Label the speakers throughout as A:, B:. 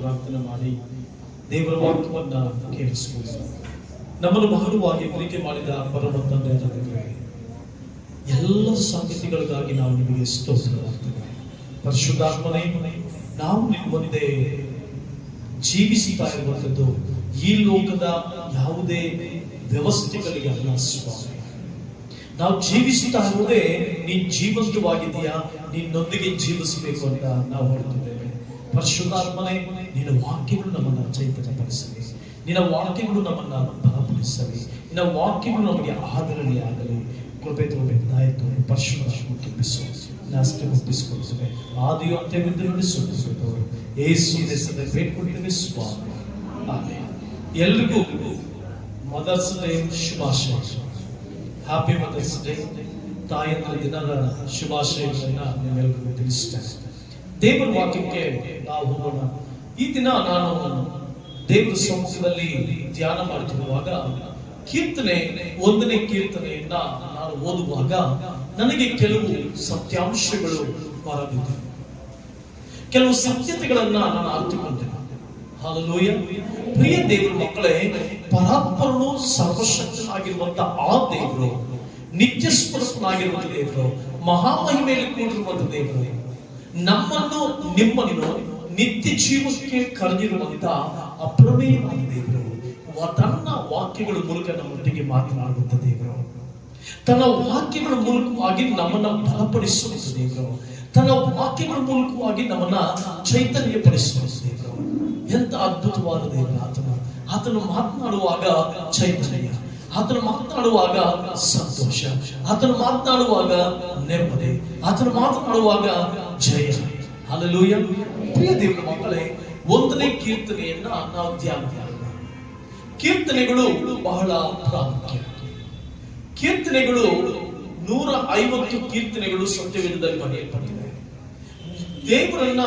A: ಪ್ರಾರ್ಥನೆ ಮಾಡಿ ದೇವರ ವಾಕ್ಯವನ್ನು ಕೇಳಿಸಿಕೊಳ್ಳಿ ನಮ್ಮನ್ನು ಬಹಳವಾಗಿ ಪ್ರೀತಿ ಮಾಡಿದ ಪರಮ ತಂದೆ ತಂದೆಗಳಿಗೆ ಎಲ್ಲ ಸಂಗತಿಗಳಿಗಾಗಿ ನಾವು ನಿಮಗೆ ಸ್ತೋತ್ರವಾಗ್ತೇವೆ ಪರಿಶುದ್ಧಾತ್ಮನೇ ನಾವು ನಿಮ್ಮ ಮುಂದೆ ಜೀವಿಸುತ್ತಾ ಇರುವಂಥದ್ದು ಈ ಲೋಕದ ಯಾವುದೇ ವ್ಯವಸ್ಥೆಗಳಿಗೆ ಅಲ್ಲ ಸ್ವಾಮಿ ನಾವು ಜೀವಿಸುತ್ತಾ ಇರುವುದೇ ನೀನ್ ಜೀವಂತವಾಗಿದೆಯಾ ನಿನ್ನೊಂದಿಗೆ ಜೀವಿಸಬೇಕು ಅಂತ ನಾವು ಹೇಳ್ತೇವೆ ಪರಿಶುದ್ಧಾತ್ಮನೇ ನಿನ್ನ ವಾಕ್ಯಗಳು ನಮ್ಮನ್ನು ಚೈತನ್ಯಪಡಿಸಲಿ ನಿನ್ನ ವಾಕ್ಯಗಳು ನಮ್ಮನ್ನು ಬಲಪಡಿಸಲಿ ನಿನ್ನ ವಾಕ್ಯಗಳು ನಮಗೆ ಆಧರಣೆಯಾಗಲಿ ಕೃಪೆ ತೋರಿ ದಾಯಿತು ಪರಶುರಾತ್ಮ ತುಂಬಿಸು ನಾಸ್ತಿ ಹುಟ್ಟಿಸಿಕೊಳ್ತೇವೆ ಆದಿಯು ಅಂತ್ಯವಿದ್ದು ನಡೆಸುತ್ತಿರುತ್ತವರು ಏಸು ದೇಶದ ಬೇಡ್ಕೊಳ್ತೇವೆ ಸ್ವಾಮಿ ಆಮೇಲೆ ಎಲ್ರಿಗೂ ಮದರ್ಸ್ ಡೇ ಶುಭಾಶಯ ಹ್ಯಾಪಿ ಮದರ್ಸ್ ಡೇ ತಾಯಿಯ ದಿನಗಳ ಶುಭಾಶಯಗಳನ್ನು ನಿಮ್ಮೆಲ್ಲರಿಗೂ ತಿಳಿಸ್ತಾ ದೇವರ ವಾಕ್ಯಕ್ಕೆ ನಾವು ಹೋಗೋಣ ಈ ದಿನ ನಾನು ದೇವರ ಸಮ್ಮುಖದಲ್ಲಿ ಧ್ಯಾನ ಮಾಡುತ್ತಿರುವಾಗ ಕೀರ್ತನೆ ಒಂದನೇ ಕೀರ್ತನೆಯನ್ನ ನಾನು ಓದುವಾಗ ನನಗೆ ಕೆಲವು ಸತ್ಯಾಂಶಗಳು ಬರಬೇಕು ಕೆಲವು ಸತ್ಯತೆಗಳನ್ನ ನಾನು ಅರ್ಥಿಕೊಂಡೆ ಹಾಲಲೋಯ ಪ್ರಿಯ ದೇವರ ಮಕ್ಕಳೇ ಪರಾಪರನು ಸರ್ವಶಕ್ತನಾಗಿರುವಂತ ಆ ದೇವರು ನಿತ್ಯ ಸ್ವರೂಪನಾಗಿರುವಂತ ದೇವರು ಮಹಾಮಹಿಮೆಯಲ್ಲಿ ಕೂಡಿರುವಂತಹ ದೇವರು ನಮ್ಮನ್ನು ನಿಮ್ಮನ್ನು ನಿತ್ಯ ಜೀವಕ್ಕೆ ಕರೆದಿರುವಂತ ಅಪ್ರಮೇಯವಾದ ದೇವರು ತನ್ನ ವಾಕ್ಯಗಳ ಮೂಲಕ ನಮ್ಮೊಟ್ಟಿಗೆ ಮಾತನಾಡುವಂತ ದೇವರು ತನ್ನ ವಾಕ್ಯಗಳ ಮೂಲಕವಾಗಿ ನಮ್ಮನ್ನ ಬಲಪಡಿಸುವಂತ ದೇವರು ತನ್ನ ವಾಕ್ಯಗಳ ಮೂಲಕವಾಗಿ ನಮ್ಮನ್ನ ಚೈತನ್ಯಪಡಿಸುವಂತ ದೇವರು ಎಂತ ಅದ್ಭುತವಾದ ದೇವರು ಆತನ ಆತನು ಮಾತನಾಡುವಾಗ ಚೈತನ್ಯ ಆತನು ಮಾತನಾಡುವಾಗ ಸಂತೋಷ ಆತನು ಮಾತನಾಡುವಾಗ ನೆಮ್ಮದಿ ಆತನು ಮಾತನಾಡುವಾಗ ಜಯ ಅಲ್ಲೂಯ ಪ್ರಿಯ ದೇವರ ಮಕ್ಕಳೇ ಒಂದನೇ ಕೀರ್ತನೆಯನ್ನ ನಾವು ಧ್ಯಾನ ಕೀರ್ತನೆಗಳು ಬಹಳ ಪ್ರಾಮುಖ್ಯ ಕೀರ್ತನೆಗಳು ನೂರ ಐವತ್ತು ಕೀರ್ತನೆಗಳು ಸತ್ಯವೇದದಲ್ಲಿ ಬರೆಯಲ್ಪಟ್ಟಿದೆ ದೇವರನ್ನ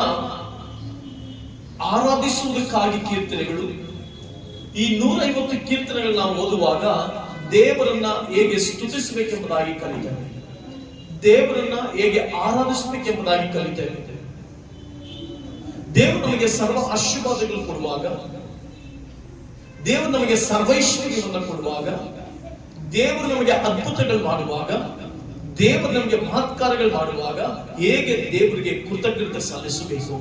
A: ಆರಾಧಿಸುವುದಕ್ಕಾಗಿ ಕೀರ್ತನೆಗಳು ಈ ನೂರ ಐವತ್ತು ಕೀರ್ತನೆಗಳನ್ನ ಓದುವಾಗ ದೇವರನ್ನ ಹೇಗೆ ಸ್ತುತಿಸಬೇಕೆಂಬುದಾಗಿ ಕಲಿತೇವೆ ದೇವರನ್ನ ಹೇಗೆ ಆರಾಧಿಸಬೇಕೆಂಬುದಾಗಿ ಕಲಿತೇವೆ ದೇವರು ನಮಗೆ ಸರ್ವ ಆಶೀರ್ವಾದಗಳು ಕೊಡುವಾಗ ದೇವರು ನಮಗೆ ಸರ್ವೈಶ್ವರ್ಯವನ್ನು ಕೊಡುವಾಗ ದೇವರು ನಮಗೆ ಅದ್ಭುತಗಳು ಮಾಡುವಾಗ ದೇವರು ನಮಗೆ ಮಹತ್ಕಾರಗಳು ಮಾಡುವಾಗ ಹೇಗೆ ದೇವರಿಗೆ ಕೃತಜ್ಞತೆ ಸಲ್ಲಿಸಬೇಕು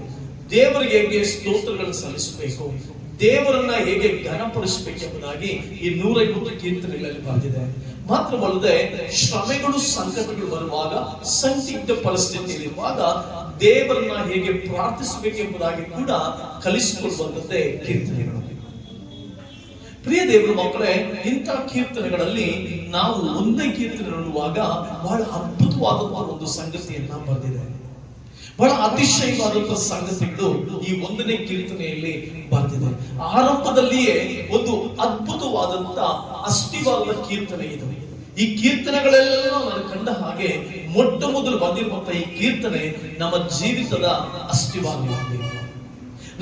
A: ದೇವರಿಗೆ ಹೇಗೆ ಸ್ತೋತ್ರಗಳನ್ನು ಸಲ್ಲಿಸಬೇಕು ದೇವರನ್ನ ಹೇಗೆ ಘನಪಡಿಸಬೇಕೆಂಬುದಾಗಿ ಈ ನೂರೈವತ್ತು ಕೀರ್ತನೆಗಳಲ್ಲಿ ಬಂದಿದೆ ಮಾತ್ರವಲ್ಲದೆ ಶ್ರಮೆಗಳು ಸಂಕಟಗಳು ಬರುವಾಗ ಸಂದಿಗ್ಧ ಪರಿಸ್ಥಿತಿಯಲ್ಲಿರುವಾಗ ದೇವರನ್ನ ಹೇಗೆ ಪ್ರಾರ್ಥಿಸಬೇಕೆಂಬುದಾಗಿ ಕೂಡ ಕಲಿಸಿಕೊಳ್ಳುವಂತದ್ದೇ ಕೀರ್ತನೆಗಳು ಪ್ರಿಯ ದೇವರ ಮಕ್ಕಳೇ ಇಂಥ ಕೀರ್ತನೆಗಳಲ್ಲಿ ನಾವು ಒಂದೇ ಕೀರ್ತನೆ ನೋಡುವಾಗ ಬಹಳ ಅದ್ಭುತವಾದಂತಹ ಒಂದು ಸಂಗತಿಯನ್ನ ಬಂದಿದೆ ಬಹಳ ಅತಿಶಯವಾದಂತಹ ಸಂಗತಿಗಳು ಈ ಒಂದನೇ ಕೀರ್ತನೆಯಲ್ಲಿ ಬಂದಿದೆ ಆರಂಭದಲ್ಲಿಯೇ ಒಂದು ಅದ್ಭುತವಾದಂತ ಅಸ್ಥಿವಾದ ಕೀರ್ತನೆ ಇದೆ ಈ ಕೀರ್ತನೆಗಳೆಲ್ಲ ನಾನು ಕಂಡ ಹಾಗೆ ಮೊಟ್ಟ ಮೊದಲು ಬಂದಿರುವಂತಹ ಈ ಕೀರ್ತನೆ ನಮ್ಮ ಜೀವಿತದ ಅಸ್ಥಿವಾಗಿ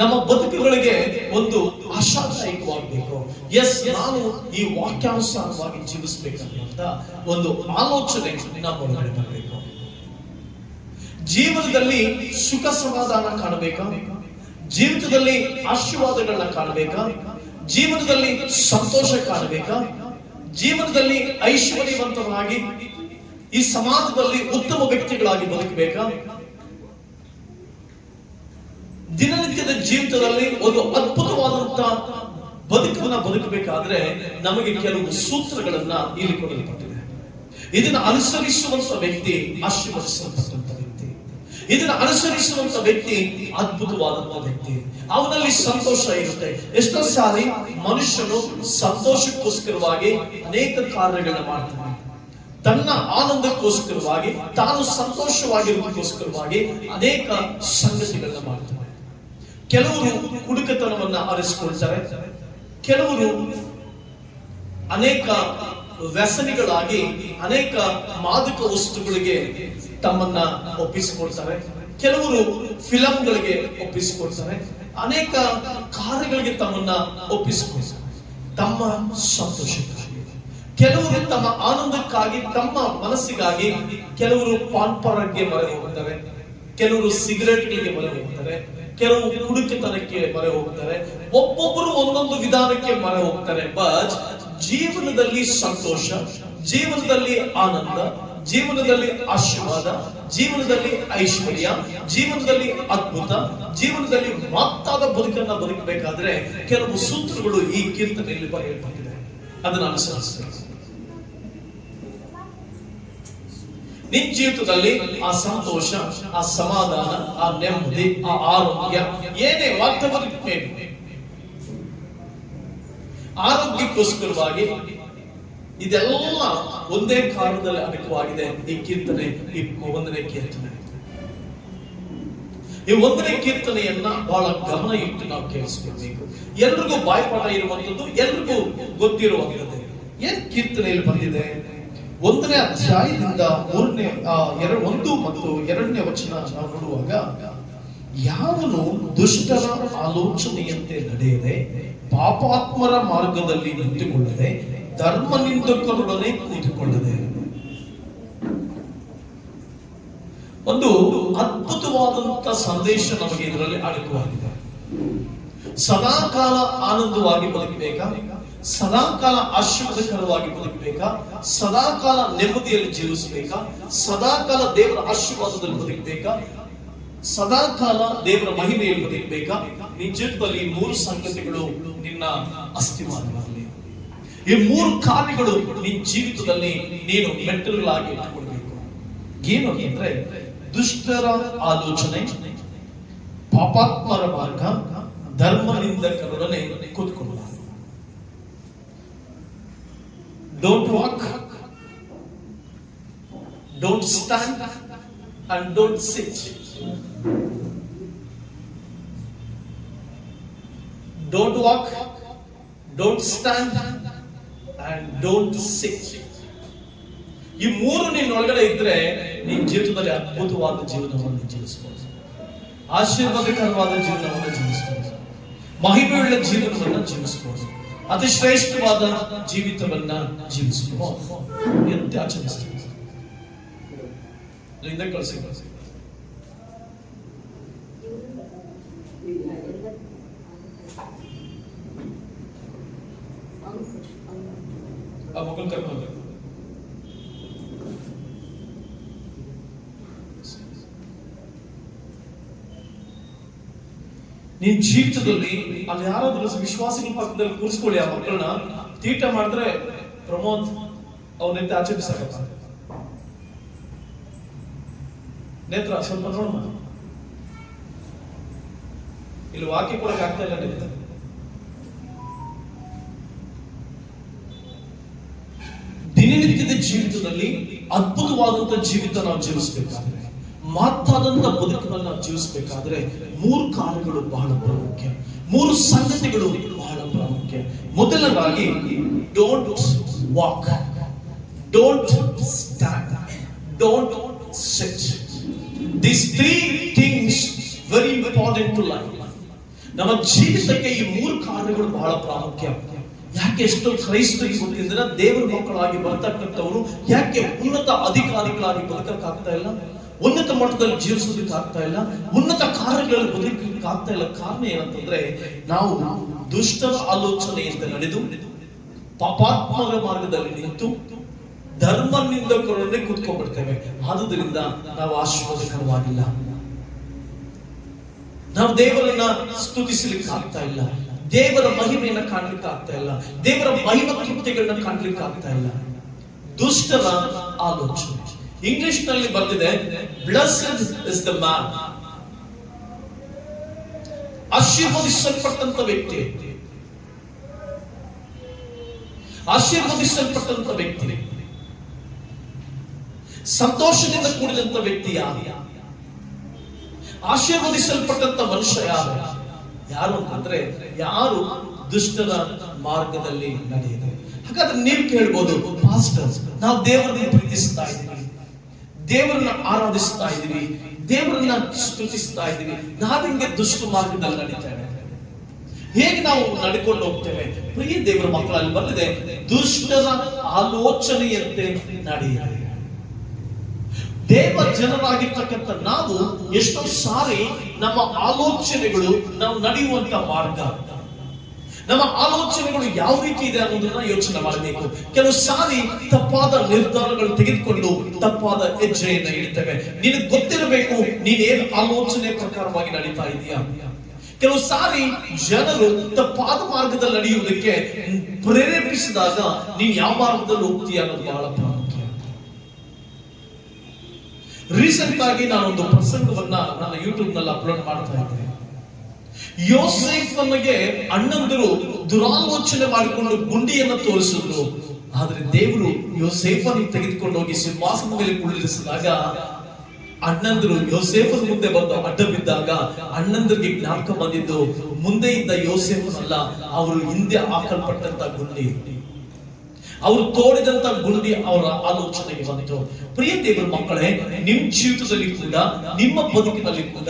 A: ನಮ್ಮ ಬದುಕುಗಳಿಗೆ ಒಂದು ಆಶಾದಾಯಕವಾಗಬೇಕು ಎಸ್ ನಾನು ಈ ವಾಕ್ಯಾನುಸಾರವಾಗಿ ಜೀವಿಸಬೇಕನ್ನುವಂತ ಒಂದು ಆಲೋಚನೆ ನಮ್ಮ ಬರಬೇಕು ಜೀವನದಲ್ಲಿ ಸುಖ ಸಮಾಧಾನ ಕಾಣಬೇಕಾ ಜೀವಿತದಲ್ಲಿ ಆಶೀರ್ವಾದಗಳನ್ನ ಕಾಣಬೇಕಾ ಜೀವನದಲ್ಲಿ ಸಂತೋಷ ಕಾಣಬೇಕಾ ಜೀವನದಲ್ಲಿ ಐಶ್ವರ್ಯವಂತರಾಗಿ ಈ ಸಮಾಜದಲ್ಲಿ ಉತ್ತಮ ವ್ಯಕ್ತಿಗಳಾಗಿ ಬದುಕಬೇಕಾ ದಿನನಿತ್ಯದ ಜೀವಿತದಲ್ಲಿ ಒಂದು ಅದ್ಭುತವಾದಂತಹ ಬದುಕನ್ನ ಬದುಕಬೇಕಾದ್ರೆ ನಮಗೆ ಕೆಲವು ಸೂತ್ರಗಳನ್ನ ಇಲ್ಲಿ ಕೊಡಲ್ಪಟ್ಟಿದೆ ಇದನ್ನು ಅನುಸರಿಸುವಂತ ವ್ಯಕ್ತಿ ಆಶೀರ್ವದಿಸುವಂತ ಇದನ್ನು ಅನುಸರಿಸುವಂತ ವ್ಯಕ್ತಿ ಅದ್ಭುತವಾದಂತ ವ್ಯಕ್ತಿ ಅವನಲ್ಲಿ ಸಂತೋಷ ಇರುತ್ತೆ ಎಷ್ಟೋ ಸಾರಿ ಮನುಷ್ಯನು ಸಂತೋಷಕ್ಕೋಸ್ಕರವಾಗಿ ಅನೇಕ ಕಾರ್ಯಗಳನ್ನ ಮಾಡ್ತಾನೆ ತನ್ನ ಆನಂದಕ್ಕೋಸ್ಕರವಾಗಿ ತಾನು ಸಂತೋಷವಾಗಿರುವುದಕ್ಕೋಸ್ಕರವಾಗಿ ಅನೇಕ ಸಂಗತಿಗಳನ್ನ ಮಾಡ್ತಾನೆ ಕೆಲವರು ಕುಡುಕತನವನ್ನ ಆರಿಸಿಕೊಳ್ತಾರೆ ಕೆಲವರು ಅನೇಕ ವ್ಯಸನಿಗಳಾಗಿ ಅನೇಕ ಮಾದಕ ವಸ್ತುಗಳಿಗೆ ತಮ್ಮನ್ನ ಒಪ್ಪಿಸಿಕೊಳ್ತಾರೆ ಕೆಲವರು ಫಿಲಂಗಳಿಗೆ ಒಪ್ಪಿಸಿಕೊಳ್ತಾರೆ ಅನೇಕ ಕಾರ್ಯಗಳಿಗೆ ತಮ್ಮನ್ನ ಒಪ್ಪಿಸಿಕೊಳ್ತಾರೆ ತಮ್ಮ ಸಂತೋಷಕ್ಕಾಗಿ ಕೆಲವರು ತಮ್ಮ ಆನಂದಕ್ಕಾಗಿ ತಮ್ಮ ಮನಸ್ಸಿಗಾಗಿ ಕೆಲವರು ಪಾನ್ಪರಕ್ಕೆ ಮರೆ ಹೋಗುತ್ತಾರೆ ಕೆಲವರು ಗಳಿಗೆ ಮರೆ ಹೋಗ್ತಾರೆ ಕೆಲವು ಹುಡುಕಿತನಕ್ಕೆ ಮರೆ ಹೋಗುತ್ತಾರೆ ಒಬ್ಬೊಬ್ಬರು ಒಂದೊಂದು ವಿಧಾನಕ್ಕೆ ಮರೆ ಹೋಗ್ತಾರೆ ಬಟ್ ಜೀವನದಲ್ಲಿ ಸಂತೋಷ ಜೀವನದಲ್ಲಿ ಆನಂದ ಜೀವನದಲ್ಲಿ ಆಶೀರ್ವಾದ ಜೀವನದಲ್ಲಿ ಐಶ್ವರ್ಯ ಜೀವನದಲ್ಲಿ ಅದ್ಭುತ ಜೀವನದಲ್ಲಿ ಮತ್ತಾದ ಬದುಕನ್ನ ಬದುಕಬೇಕಾದ್ರೆ ಕೆಲವು ಸೂತ್ರಗಳು ಈ ಕೀರ್ತನೆಯಲ್ಲಿ ಬರೆಯಲ್ಪಟ್ಟಿದೆ ಅದನ್ನು ಅನುಸರಿಸಬೇಕು ನಿನ್ ಜೀವಿತದಲ್ಲಿ ಆ ಸಂತೋಷ ಆ ಸಮಾಧಾನ ಆ ನೆಮ್ಮದಿ ಆ ಆರೋಗ್ಯ ಏನೇ ವಾಗ್ದ ಬದುಕಬೇಕು ಆರೋಗ್ಯಕ್ಕೋಸ್ಕರವಾಗಿ ಇದೆಲ್ಲ ಒಂದೇ ಕಾರಣದಲ್ಲಿ ಅಡಕವಾಗಿದೆ ಈ ಕೀರ್ತನೆ ಈ ಒಂದನೇ ಕೀರ್ತನೆ ಈ ಒಂದನೇ ಕೀರ್ತನೆಯನ್ನ ಬಹಳ ಗಮನ ಇಟ್ಟು ನಾವು ಕೇಳಿಸ್ಕೊಳ್ಬೇಕು ಎಲ್ರಿಗೂ ಬಾಯ್ಪಾಠ ಇರುವಂತದ್ದು ಎಲ್ರಿಗೂ ಗೊತ್ತಿರುವಂತದ್ದು ಏನ್ ಕೀರ್ತನೆಯಲ್ಲಿ ಬಂದಿದೆ ಒಂದನೇ ಅಧ್ಯಾಯದಿಂದ ಮೂರನೇ ಎರಡು ಒಂದು ಮತ್ತು ಎರಡನೇ ವಚನ ನಾವು ನೋಡುವಾಗ ಯಾವನು ದುಷ್ಟರ ಆಲೋಚನೆಯಂತೆ ನಡೆಯದೆ ಪಾಪಾತ್ಮರ ಮಾರ್ಗದಲ್ಲಿ ನಿಂತುಕೊಳ್ಳದೆ ಧರ್ಮ ನಿಂದಕರೊಡನೆ ಕೂಡಿಕೊಳ್ಳದೆ ಒಂದು ಅದ್ಭುತವಾದಂತ ಸಂದೇಶ ನಮಗೆ ಇದರಲ್ಲಿ ಅಡಕವಾಗಿದೆ ಸದಾಕಾಲ ಆನಂದವಾಗಿ ಬದುಕಬೇಕಾ ಸದಾಕಾಲ ಆಶೀರ್ವಾದಕರವಾಗಿ ಬದುಕಬೇಕಾ ಸದಾಕಾಲ ನೆಮ್ಮದಿಯಲ್ಲಿ ಜೀವಿಸಬೇಕಾ ಸದಾಕಾಲ ದೇವರ ಆಶೀರ್ವಾದದಲ್ಲಿ ಬದುಕಬೇಕಾ ಸದಾಕಾಲ ದೇವರ ಮಹಿಮೆಯಲ್ಲಿ ಬದುಕಬೇಕಾ ನಿಜದಲ್ಲಿ ಮೂರು ಸಂಗತಿಗಳು ನಿನ್ನ ಅಸ್ತಿವಾದವಾಗಲಿ ಈ ಮೂರು ಕಾರ್ಯಗಳು ನಿಮ್ಮ ಜೀವಿತದಲ್ಲಿ ನೀನು ಬೆಟ್ರಲ್ ಆಗಿ ಇಟ್ಟುಕೊಳ್ಳಬೇಕು ಏನುಂದ್ರೆ ದುಷ್ಟರ ಆಲೋಚನೆ ಪಾಪatkar ಮಾರ್ಗ ಧರ್ಮದಿಂದ ಕರೋನೇ ಕೂತ್ಕೊಳ್ಳಾ don't walk don't stand and don't sit don't walk don't stand and don't sit ಈ ಮೂರು ನಿನ್ನ ಒಳಗಡೆ ಇದ್ರೆ ನಿನ್ನ ಜೀವಿತದಲ್ಲಿ ಅದ್ಭುತವಾದ ಜೀವನವನ್ನು ಜೀವಿಸಬಹುದು ಆಶೀರ್ವಾದಕರವಾದ ಜೀವನವನ್ನು ಜೀವಿಸಬಹುದು ಮಹಿಮೆಯುಳ್ಳ ಜೀವನವನ್ನು ಜೀವಿಸಬಹುದು ಅತಿ ಶ್ರೇಷ್ಠವಾದ ಜೀವಿತವನ್ನ ಜೀವಿಸಬಹುದು ಎಂತೆ ಆಚರಿಸಬಹುದು ಕಳಿಸಿ ನಿನ್ ಜೀವಿತದಲ್ಲಿ ಅಲ್ಲಿ ಯಾರಾದ್ರೂ ವಿಶ್ವಾಸಿನ ಪಕ್ಕದಲ್ಲಿ ಕೂರಿಸ್ಕೊಳ್ಳಿ ಆ ಮಕ್ಕಳನ್ನ ತೀಟ ಮಾಡಿದ್ರೆ ಪ್ರಮೋದ್ ಅವನಂತೆ ಆಚೆ ನೇತ್ರ ಸ್ವಲ್ಪ ನೋಡಮ್ಮ ಇಲ್ಲಿ ವಾಕ್ಯ ಕೊಡಕ್ಕೆ ಆಗ್ತಾ ಇಲ್ಲ ದಿನನಿತ್ಯದ ಜೀವಿತದಲ್ಲಿ ಅದ್ಭುತವಾದಂತ ಜೀವಿತ ನಾವು ಜೀವಿಸ್ಬೇಕಾದ್ರೆ ಮಹತ್ತಾದಂಥ ಬದುಕನ್ನು ನಾವು ಜೀವಿಸಬೇಕಾದ್ರೆ ಮೂರು ಕಾರಣಗಳು ಬಹಳ ಪ್ರಾಮುಖ್ಯ ಮೂರು ಸಂಗತಿಗಳು ಬಹಳ ಪ್ರಾಮುಖ್ಯ ಮೊದಲನೇದಾಗಿ don't walk don't stand don't sit this three things very important to life ನಮ್ಮ ಜೀವಿತಕ್ಕೆ ಈ ಮೂರು ಕಾರಣಗಳು ಬಹಳ ಪ್ರಾಮುಖ್ಯ ಯಾಕೆ ಎಷ್ಟೋ ಕ್ರೈಸ್ತ ದೇವರ ಮಕ್ಕಳಾಗಿ ಬರ್ತಕ್ಕಂಥವರು ಯಾಕೆ ಉನ್ನತ ಅಧಿಕಾರಿಗಳಾಗಿ ಬದುಕಕ್ಕಾಗ್ತಾ ಇಲ್ಲ ಉನ್ನತ ಮಟ್ಟದಲ್ಲಿ ಜೀವಿಸೋದಕ್ಕೆ ಆಗ್ತಾ ಇಲ್ಲ ಉನ್ನತ ಕಾರ್ಯಗಳಲ್ಲಿ ಬದುಕಲಿಕ್ಕೆ ಆಗ್ತಾ ಇಲ್ಲ ಕಾರಣ ಏನಂತಂದ್ರೆ ನಾವು ದುಷ್ಟರ ಆಲೋಚನೆಯಿಂದ ನಡೆದು ಪಾಪಾತ್ಮರ ಮಾರ್ಗದಲ್ಲಿ ನಿಂತು ಧರ್ಮ ನಿಂದಕರನ್ನೇ ಕೂತ್ಕೊಂಡ್ಬಿಡ್ತೇವೆ ಆದುದರಿಂದ ನಾವು ಆಶೀರ್ವಾದಕರವಾಗಿಲ್ಲ ನಾವು ದೇವರನ್ನ ಸ್ತುತಿಸಲಿಕ್ಕೆ ಆಗ್ತಾ ಇಲ್ಲ ದೇವರ ಮಹಿಮೆಯನ್ನ ಕಾಣ್ಲಿಕ್ಕೆ ಆಗ್ತಾ ಇಲ್ಲ ದೇವರ ಮಹಿಮ ತೃಪ್ತಿಗಳನ್ನ ಕಾಣ್ಲಿಕ್ಕೆ ಆಗ್ತಾ ಇಲ್ಲ ದುಷ್ಟರ ಆಲೋಚನೆ ಇಂಗ್ಲಿಷ್ ನಲ್ಲಿ ಬರ್ತಿದೆ ಬ್ಲಸ್ಡ್ ಇಸ್ ದ ಮ್ಯಾನ್ ಆಶೀರ್ವದಿಸಲ್ಪಟ್ಟಂತ ವ್ಯಕ್ತಿ ಆಶೀರ್ವದಿಸಲ್ಪಟ್ಟಂತ ವ್ಯಕ್ತಿ ಸಂತೋಷದಿಂದ ಕೂಡಿದಂತ ವ್ಯಕ್ತಿ ಯಾರು ಆಶೀರ್ವದಿಸಲ್ಪಟ್ಟಂತ ಮನುಷ್ಯ ಯಾರು ಯಾರು ಅಂದ್ರೆ ಯಾರು ದುಷ್ಟರ ಮಾರ್ಗದಲ್ಲಿ ನಡೆಯುತ್ತೆ ಹಾಗಾದ್ರೆ ನೀವು ಕೇಳ್ಬೋದು ನಾವು ದೇವರನ್ನು ಪ್ರೀತಿಸ್ತಾ ಇದ್ದೀವಿ ದೇವರನ್ನ ಆರಾಧಿಸ್ತಾ ಇದ್ದೀವಿ ದೇವರನ್ನ ಸ್ತುತಿಸ್ತಾ ಇದ್ದೀವಿ ನಾವಿಂಗೆ ದುಷ್ಟ ಮಾರ್ಗದಲ್ಲಿ ನಡೀತೇವೆ ಹೇಗೆ ನಾವು ನಡ್ಕೊಂಡು ಹೋಗ್ತೇವೆ ಪ್ರಿಯ ದೇವರ ಮಕ್ಕಳಲ್ಲಿ ಬಂದಿದೆ ದುಷ್ಟರ ಆಲೋಚನೆಯಂತೆ ನಡೆಯಿದೆ ದೇವ ಜನರಾಗಿರ್ತಕ್ಕಂಥ ನಾವು ಎಷ್ಟೋ ಸಾರಿ ನಮ್ಮ ಆಲೋಚನೆಗಳು ನಾವು ನಡೆಯುವಂತ ಮಾರ್ಗ ನಮ್ಮ ಆಲೋಚನೆಗಳು ಯಾವ ರೀತಿ ಇದೆ ಅನ್ನೋದನ್ನ ಯೋಚನೆ ಮಾಡಬೇಕು ಕೆಲವು ಸಾರಿ ತಪ್ಪಾದ ನಿರ್ಧಾರಗಳು ತೆಗೆದುಕೊಂಡು ತಪ್ಪಾದ ಹೆಜ್ಜೆಯನ್ನ ಇಡ್ತೇವೆ ನಿನಗೆ ಗೊತ್ತಿರಬೇಕು ನೀನೇನು ಆಲೋಚನೆ ಪ್ರಕಾರವಾಗಿ ನಡೀತಾ ಇದೆಯಾ ಕೆಲವು ಸಾರಿ ಜನರು ತಪ್ಪಾದ ಮಾರ್ಗದಲ್ಲಿ ನಡೆಯುವುದಕ್ಕೆ ಪ್ರೇರೇಪಿಸಿದಾಗ ನೀನ್ ಯಾವ ಮಾರ್ಗದಲ್ಲಿ ಹೋಗ್ತೀಯ ಅನ್ನೋದು ಬಹಳ ಪ್ರಾಮುಖ್ಯ ರೀಸೆಂಟ್ ಆಗಿ ನಾನೊಂದು ಪ್ರಸಂಗವನ್ನ ನನ್ನ ಯೂಟ್ಯೂಬ್ ನಲ್ಲಿ ಅಪ್ಲೋಡ್ ಮಾಡ್ತಾ ಇದ್ದೆ ಯೋಸೇಫನಿಗೆ ಅಣ್ಣಂದಿರು ದುರಾಲೋಚನೆ ಮಾಡಿಕೊಂಡು ಗುಂಡಿಯನ್ನು ತೋರಿಸಿದ್ರು ಆದ್ರೆ ದೇವರು ಯೋಸೇಫನ್ ತೆಗೆದುಕೊಂಡು ಹೋಗಿ ಸಿಂಹಾಸನ ಮೇಲೆ ಕುಳ್ಳಿರಿಸಿದಾಗ ಅಣ್ಣಂದಿರು ಯೋಸೇಫನ್ ಮುಂದೆ ಬಂದು ಅಡ್ಡ ಬಿದ್ದಾಗ ಅಣ್ಣಂದ್ರಿಗೆ ಜ್ಞಾಪಕ ಬಂದಿದ್ದು ಮುಂದೆ ಇದ್ದ ಯೋಸೇಫನಲ್ಲ ಅವರು ಹಿಂದೆ ಹಾಕಲ್ಪಟ್ಟಂತ ಗುಂಡಿ ಅವ್ರು ತೋರಿದಂತ ಗುಣದಿ ಅವರ ಆಲೋಚನೆಗೆ ಬಂತು ಪ್ರಿಯ ದೇವರ ಮಕ್ಕಳೇ ನಿಮ್ ಜೀವಿತದಲ್ಲಿ ಕೂಡ ನಿಮ್ಮ ಬದುಕಿನಲ್ಲಿ ಕೂಡ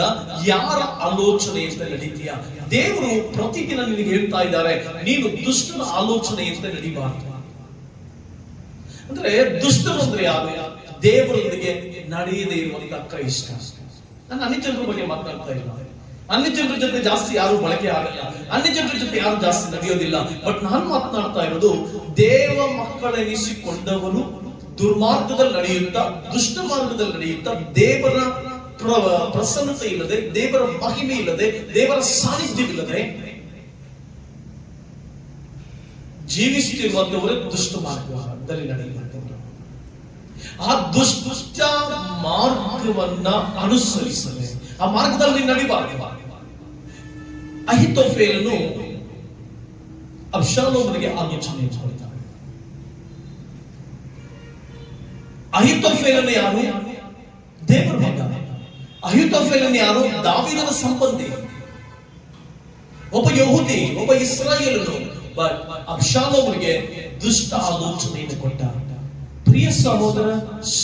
A: ಯಾರ ಆಲೋಚನೆಯಿಂದ ನಡೀತೀಯ ದೇವರು ಪ್ರತಿದಿನ ನಿನಗೆ ಹೇಳ್ತಾ ಇದ್ದಾರೆ ನೀನು ದುಷ್ಟನ ಆಲೋಚನೆಯಿಂದ ನಡೀಬಾರ್ದು ಅಂದ್ರೆ ದುಷ್ಟರು ಅಂದ್ರೆ ಯಾರು ದೇವರೊಂದಿಗೆ ನಡೆಯದೇ ಇರುವಂತ ಕ್ರೈಸ್ತ ನಾನು ಅನೇಕ ಬಗ್ಗೆ ಮಾತನಾಡ್ತಾ ಇಲ್ಲ ಅನ್ಯ ಜನರ ಜೊತೆ ಜಾಸ್ತಿ ಯಾರು ಬಳಕೆ ಆಗಲ್ಲ ಅನ್ಯ ಜನರ ಜೊತೆ ಯಾರು ಜಾಸ್ತಿ ನಡೆಯೋದಿಲ್ಲ ಬಟ್ ನಾನು ಮಾತನಾಡ್ತಾ ಇರೋದು ದೇವ ಮಕ್ಕಳೆನಿಸಿಕೊಂಡವರು ದುರ್ಮಾರ್ಗದಲ್ಲಿ ನಡೆಯುತ್ತಾ ದುಷ್ಟ ಮಾರ್ಗದಲ್ಲಿ ನಡೆಯುತ್ತಾ ದೇವರ ಪ್ರಸನ್ನತೆ ಇಲ್ಲದೆ ದೇವರ ಮಹಿಮೆ ಇಲ್ಲದೆ ದೇವರ ಸಾನ್ನಿಧ್ಯವಿಲ್ಲದೆ ಜೀವಿಸುತ್ತಿರುವಂತವರೇ ದುಷ್ಟ ಮಾರ್ಗದಲ್ಲಿ ನಡೆಯುವಂತವರು ಆ ದುಷ್ಟ ಮಾರ್ಗವನ್ನ ಅನುಸರಿಸದೆ ಆ ಮಾರ್ಗದಲ್ಲಿ ನಡಿಬಾರ್ದು ಅಹಿತೋಫೇಲನು ಅಬ್ಶಾಲೋಮನಿಗೆ ಆಲೋಚನೆ ಕೊಡ್ತಾನೆ ಅಹಿತೋಫೇಲನು ಯಾರು ದೇವರ ಮಗ ಯಾರು ದಾವಿರದ ಸಂಬಂಧಿ ಒಬ್ಬ ಯಹೂದಿ ಒಬ್ಬ ಇಸ್ರಾಯೇಲನು ಬಟ್ ದುಷ್ಟ ಆಲೋಚನೆಯನ್ನು ಕೊಟ್ಟ ಪ್ರಿಯ ಸಹೋದರ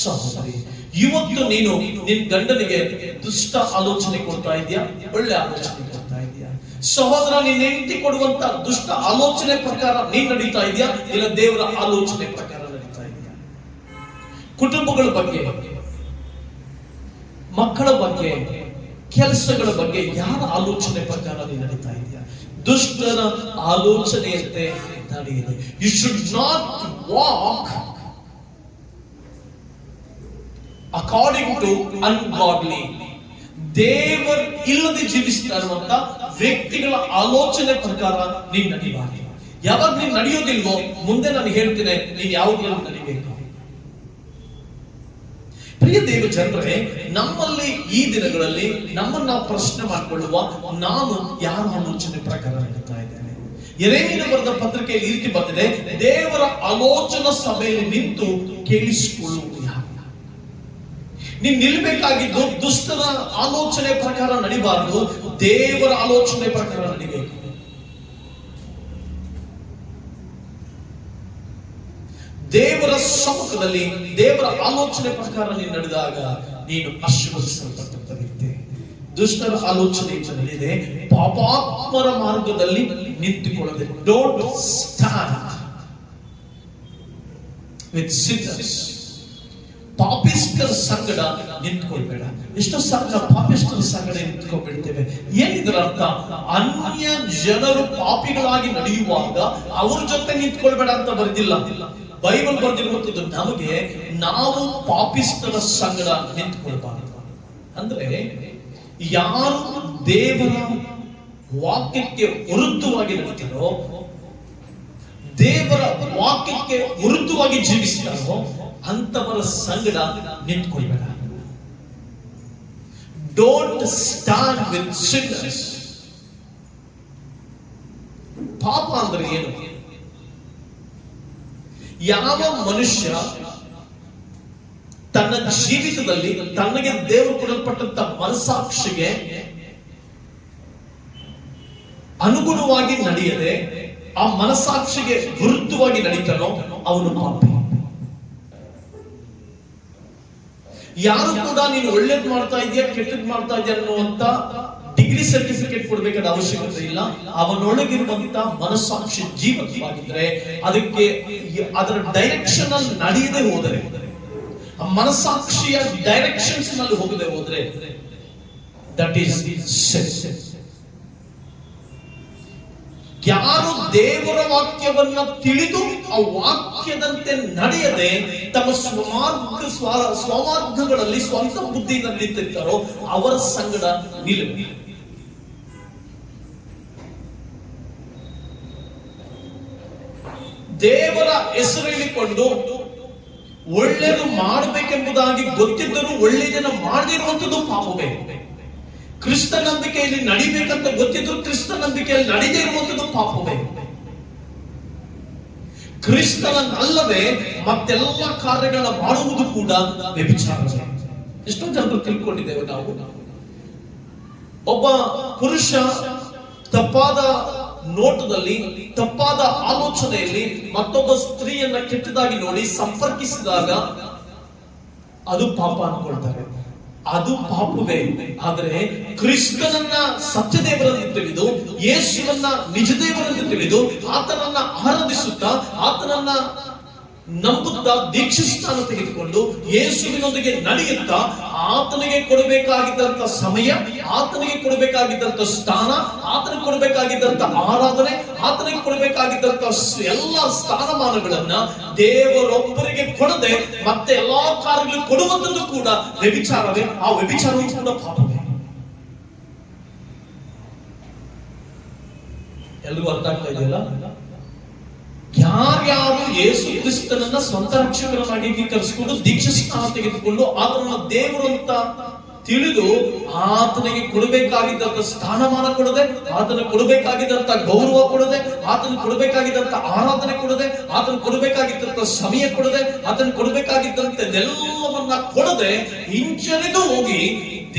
A: ಸಹೋದರಿ ಇವತ್ತು ನೀನು ನಿನ್ ಗಂಡನಿಗೆ ದುಷ್ಟ ಆಲೋಚನೆ ಕೊಡ್ತಾ ಇದೆಯಾ ಒಳ್ಳೆ ಆಲೋಚನೆ ಸಹೋದರ ನಿನ್ನ ಹೆಂಡತಿ ಕೊಡುವಂತ ದುಷ್ಟ ಆಲೋಚನೆ ಪ್ರಕಾರ ನೀನ್ ನಡೀತಾ ಇದೆಯಾ ಇಲ್ಲ ದೇವರ ಆಲೋಚನೆ ಪ್ರಕಾರ ನಡೀತಾ ಇದೆಯಾ ಕುಟುಂಬಗಳ ಬಗ್ಗೆ ಮಕ್ಕಳ ಬಗ್ಗೆ ಕೆಲಸಗಳ ಬಗ್ಗೆ ಯಾರ ಆಲೋಚನೆ ಪ್ರಕಾರ ನೀನ್ ನಡೀತಾ ಇದೆಯಾ ದುಷ್ಟರ ಆಲೋಚನೆಯಂತೆ ನಡೆಯಿದೆ you should not walk according to ungodly ದೇವರು ಇಲ್ಲದೆ ಜೀವಿಸ್ತಾ ಇರುವಂತ ವ್ಯಕ್ತಿಗಳ ಆಲೋಚನೆ ಪ್ರಕಾರ ನೀನ್ ನಡಿಬಾರಿ ಯಾವಾಗ ನೀನ್ ನಡೆಯೋದಿಲ್ವೋ ಮುಂದೆ ನಾನು ಹೇಳ್ತೇನೆ ನೀನ್ ಯಾವಾಗಲೂ ನಡಿಬೇಕು ಪ್ರಿಯ ದೇವ ಜನರೇ ನಮ್ಮಲ್ಲಿ ಈ ದಿನಗಳಲ್ಲಿ ನಮ್ಮನ್ನ ಪ್ರಶ್ನೆ ಮಾಡಿಕೊಳ್ಳುವ ನಾನು ಯಾರ ಆಲೋಚನೆ ಪ್ರಕಾರ ನಡೀತಾ ಇದ್ದೇನೆ ಎರೇನಿನ ಬರೆದ ಪತ್ರಿಕೆಯಲ್ಲಿ ಈ ರೀತಿ ಬಂದಿದೆ ದೇವರ ಆಲೋಚನಾ ಸಭೆಯಲ್ಲಿ ನಿಂತು ಕೇಳಿಸಿಕೊಳ್ಳುವ ನೀನ್ ನಿಲ್ಬೇಕಾಗಿದ್ದು ದುಷ್ಟರ ಆಲೋಚನೆ ಪ್ರಕಾರ ನಡಿಬಾರದು ದೇವರ ಆಲೋಚನೆ ಪ್ರಕಾರ ನಡಿಬೇಕು ದೇವರ ಸಮ್ಮುಖದಲ್ಲಿ ದೇವರ ಆಲೋಚನೆ ಪ್ರಕಾರ ನೀನು ನಡೆದಾಗ ನೀನು ಆಶೀರ್ವದಿಸಲ್ಪಟ್ಟಂತ ವ್ಯಕ್ತಿ ದುಷ್ಟರ ಆಲೋಚನೆ ಜನರಿದೆ ಪಾಪಾತ್ಮರ ಮಾರ್ಗದಲ್ಲಿ ನಿಂತುಕೊಳ್ಳದೆ ಡೋಂಟ್ ಸ್ಟಾರ್ಟ್ ವಿತ್ ಸಿನ್ನರ್ಸ್ ಪಾಪಿಸ್ಟರ್ ಸಂಗಡ ನಿಂತ್ಕೊಳ್ಬೇಡ ಎಷ್ಟು ಸಂಘ ಪಾಪಿಸ್ಟರ್ ಸಂಗಡ ನಿಂತ್ಕೊಂಡ್ಬಿಡ್ತೇವೆ ಏನಿದ್ರ ಅರ್ಥ ಅನ್ಯ ಜನರು ಪಾಪಿಗಳಾಗಿ ನಡೆಯುವಾಗ ಅವ್ರ ಜೊತೆ ನಿಂತ್ಕೊಳ್ಬೇಡ ಅಂತ ಬರೆದಿಲ್ಲ ಬೈಬಲ್ ಬರೆದಿರುವಂತದ್ದು ನಮಗೆ ನಾವು ಪಾಪಿಸ್ಟರ ಸಂಗಡ ನಿಂತ್ಕೊಳ್ಬಾರ್ದು ಅಂದ್ರೆ ಯಾರು ದೇವರ ವಾಕ್ಯಕ್ಕೆ ವಿರುದ್ಧವಾಗಿ ನಡೀತಾರೋ ದೇವರ ವಾಕ್ಯಕ್ಕೆ ವಿರುದ್ಧವಾಗಿ ಜೀವಿಸ್ತಾರೋ ಅಂತವರ ಸಂಗಡ ನಿಂತ್ಕೊಳ್ಬೇಡ ಡೋಂಟ್ ಸ್ಟಾಂಡ್ ವಿತ್ ಸಿನ್ನರ್ಸ್ ಪಾಪ ಅಂದ್ರೆ ಏನು ಯಾವ ಮನುಷ್ಯ ತನ್ನ ಜೀವಿತದಲ್ಲಿ ತನಗೆ ದೇವರು ಕೊಡಲ್ಪಟ್ಟಂತ ಮನಸ್ಸಾಕ್ಷಿಗೆ ಅನುಗುಣವಾಗಿ ನಡೆಯದೆ ಆ ಮನಸ್ಸಾಕ್ಷಿಗೆ ವಿರುದ್ಧವಾಗಿ ನಡೀತಾನೋ ಅವನು ಪಾಪಿ ಯಾರು ಕೂಡ ನೀನು ಒಳ್ಳೇದ್ ಮಾಡ್ತಾ ಇದೆಯಾ ಕೆಟ್ಟದ್ ಮಾಡ್ತಾ ಇದೆಯಾ ಅನ್ನುವಂತ ಡಿಗ್ರಿ ಸರ್ಟಿಫಿಕೇಟ್ ಕೊಡಬೇಕಾದ ಅವಶ್ಯಕತೆ ಇಲ್ಲ ಅವನೊಳಗಿರುವಂತ ಮನಸ್ಸಾಕ್ಷಿ ಜೀವಕವಾಗಿದ್ರೆ ಅದಕ್ಕೆ ಅದರ ಡೈರೆಕ್ಷನ್ ಅಲ್ಲಿ ನಡೆಯದೆ ಹೋದರೆ ಮನಸ್ಸಾಕ್ಷಿಯ ಡೈರೆಕ್ಷನ್ಸ್ ನಲ್ಲಿ ಹೋಗದೆ ಹೋದ್ರೆ ದಟ್ ಈಸ್ ಯಾರು ದೇವರ ವಾಕ್ಯವನ್ನ ತಿಳಿದು ಆ ವಾಕ್ಯದಂತೆ ನಡೆಯದೆ ತಮ್ಮ ಸ್ವಮಾರ್ಗ ಸ್ವಮಾರ್ಗಗಳಲ್ಲಿ ಸ್ವಂತ ಬುದ್ಧಿನಲ್ಲಿ ತಿಂತಾರೋ ಅವರ ಸಂಗಡ ನಿಲ್ಲ ದೇವರ ಹೆಸರಿಳಿಕೊಂಡು ಒಳ್ಳೆಯದು ಮಾಡಬೇಕೆಂಬುದಾಗಿ ಗೊತ್ತಿದ್ದರೂ ಒಳ್ಳೆಯದನ್ನು ಮಾಡದಿರುವಂತದ್ದು ಪಾಪವೇ ಕ್ರಿಸ್ತ ನಂಬಿಕೆಯಲ್ಲಿ ನಡಿಬೇಕಂತ ಗೊತ್ತಿದ್ರು ಕ್ರಿಸ್ತ ನಂಬಿಕೆಯಲ್ಲಿ ನಡೀದೇ ಇರುವಂತದ್ದು ಪಾಪವೇ ಕ್ರಿಸ್ತನ ಮತ್ತೆಲ್ಲ ಕಾರ್ಯಗಳ ಮಾಡುವುದು ಕೂಡ ವ್ಯಭಿಚಾರ ಎಷ್ಟೋ ಜನರು ತಿಳ್ಕೊಂಡಿದ್ದೇವೆ ನಾವು ಒಬ್ಬ ಪುರುಷ ತಪ್ಪಾದ ನೋಟದಲ್ಲಿ ತಪ್ಪಾದ ಆಲೋಚನೆಯಲ್ಲಿ ಮತ್ತೊಬ್ಬ ಸ್ತ್ರೀಯನ್ನ ಕೆಟ್ಟದಾಗಿ ನೋಡಿ ಸಂಪರ್ಕಿಸಿದಾಗ ಅದು ಪಾಪ ಅನ್ಕೊಳ್ತಾರೆ ಅದು ಪಾಪವೇ ಆದರೆ ಕ್ರಿಸ್ತನನ್ನ ಸತ್ಯದೇವರಲ್ಲಿ ತಿಳಿದು ಯೇಸುವನ್ನ ನಿಜದೇವರಲ್ಲಿ ತಿಳಿದು ಆತನನ್ನ ಆರಾಧಿಸುತ್ತಾ ಆತನನ್ನ ನಂಬುತ್ತಾ ದೀಕ್ಷಿಸ್ತಾನ ತೆಗೆದುಕೊಂಡು ಯೇಸುವಿನೊಂದಿಗೆ ನಡೆಯುತ್ತಾ ಆತನಿಗೆ ಕೊಡಬೇಕಾಗಿದ್ದಂತ ಸಮಯ ಆತನಿಗೆ ಕೊಡಬೇಕಾಗಿದ್ದಂತ ಸ್ಥಾನ ಆತನಿಗೆ ಕೊಡಬೇಕಾಗಿದ್ದಂತ ಆರಾಧನೆ ಆತನಿಗೆ ಕೊಡಬೇಕಾಗಿದ್ದಂತ ಎಲ್ಲ ಸ್ಥಾನಮಾನಗಳನ್ನ ದೇವರೊಬ್ಬರಿಗೆ ಕೊಡದೆ ಮತ್ತೆ ಎಲ್ಲಾ ಕಾರ್ಯಗಳು ಕೊಡುವಂಥದ್ದು ಕೂಡ ವ್ಯಭಿಚಾರವೇ ಆ ವ್ಯಭಿಚಾರ ಕೂಡ ಪಾಪವೇ ಎಲ್ರಿಗೂ ಅರ್ಥ ಆಗ್ತಾ ಇದೆಯಲ್ಲ ಯಾರ್ಯಾರು ಯೇಸು ಕ್ರಿಸ್ತನನ್ನ ಸ್ವಂತ ರಕ್ಷಕರನ್ನಾಗಿ ಅಂಗೀಕರಿಸಿಕೊಂಡು ದೀಕ್ಷಾ ಸ್ನಾನ ತೆಗೆದುಕೊಂಡು ಆತನ ದೇವರು ಅಂತ ತಿಳಿದು ಆತನಿಗೆ ಕೊಡಬೇಕಾಗಿದ್ದಂತ ಸ್ಥಾನಮಾನ ಕೊಡದೆ ಆತನ ಕೊಡಬೇಕಾಗಿದ್ದಂತ ಗೌರವ ಕೊಡದೆ ಆತನ ಕೊಡಬೇಕಾಗಿದ್ದಂತ ಆರಾಧನೆ ಕೊಡದೆ ಆತನ ಕೊಡಬೇಕಾಗಿದ್ದಂತ ಸಮಯ ಕೊಡದೆ ಆತನ ಕೊಡಬೇಕಾಗಿದ್ದಂತೆಲ್ಲವನ್ನ ಕೊಡದೆ ಹಿಂಚರಿದು ಹೋಗಿ